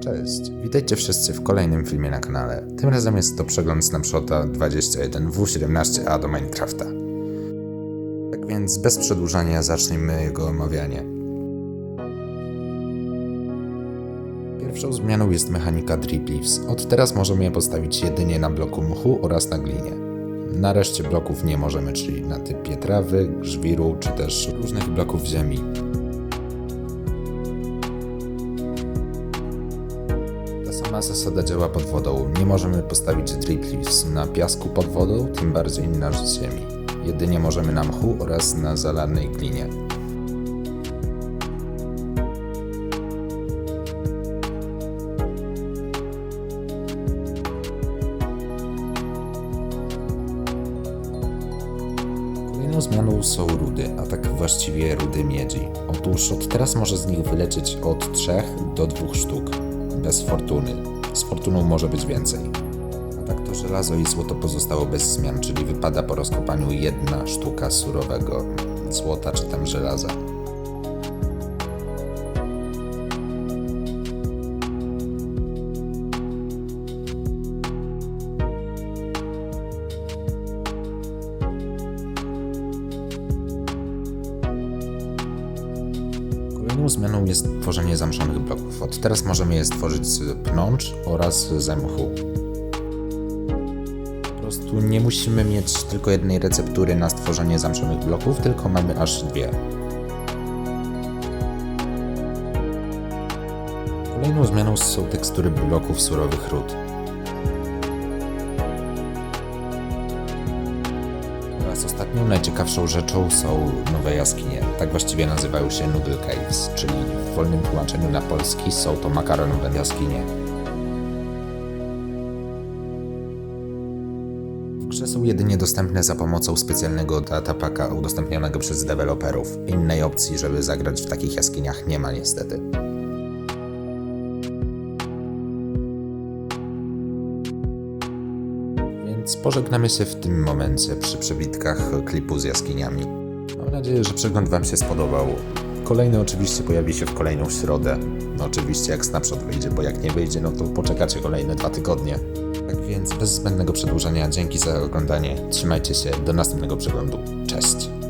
Cześć, witajcie wszyscy w kolejnym filmie na kanale. Tym razem jest to przegląd Snapshota 21W17A do Minecrafta. Tak więc bez przedłużania zacznijmy jego omawianie. Pierwszą zmianą jest mechanika Drip Leaves. Od teraz możemy je postawić jedynie na bloku mchu oraz na glinie. Na reszcie bloków nie możemy, czyli na typie trawy, żwiru czy też różnych bloków ziemi. Sama zasada działa pod wodą. Nie możemy postawić drip leaves na piasku pod wodą, tym bardziej na ziemi. Jedynie możemy na mchu oraz na zalanej glinie. Kolejną zmianą są rudy, a tak właściwie rudy miedzi. Otóż od teraz może z nich wylecieć od 3 do 2 sztuk, bez fortuny. Z fortuną może być więcej. A tak to żelazo i złoto pozostało bez zmian, czyli wypada po rozkopaniu jedna sztuka surowego złota czy tam żelaza. Zmianą jest tworzenie zamszonych bloków. Od teraz możemy je stworzyć z pnącz oraz ze mchu. Po prostu nie musimy mieć tylko jednej receptury na stworzenie zamszonych bloków, tylko mamy aż dwie. Kolejną zmianą są tekstury bloków surowych ród. Oraz ostatnią najciekawszą rzeczą są nowe jaskinie. Tak właściwie nazywają się Noodle Caves, czyli w wolnym tłumaczeniu na polski są to makaronowe jaskinie. Grze są jedynie dostępne za pomocą specjalnego datapaka udostępnionego przez deweloperów. Innej opcji, żeby zagrać w takich jaskiniach nie ma niestety. Więc pożegnamy się w tym momencie przy przebitkach klipu z jaskiniami. Mam nadzieję, że przegląd Wam się spodobał. Kolejny oczywiście pojawi się w kolejną środę. No oczywiście jak snapshot wyjdzie, bo jak nie wyjdzie, no to poczekacie kolejne dwa tygodnie. Tak więc bez zbędnego przedłużania, dzięki za oglądanie. Trzymajcie się, do następnego przeglądu. Cześć!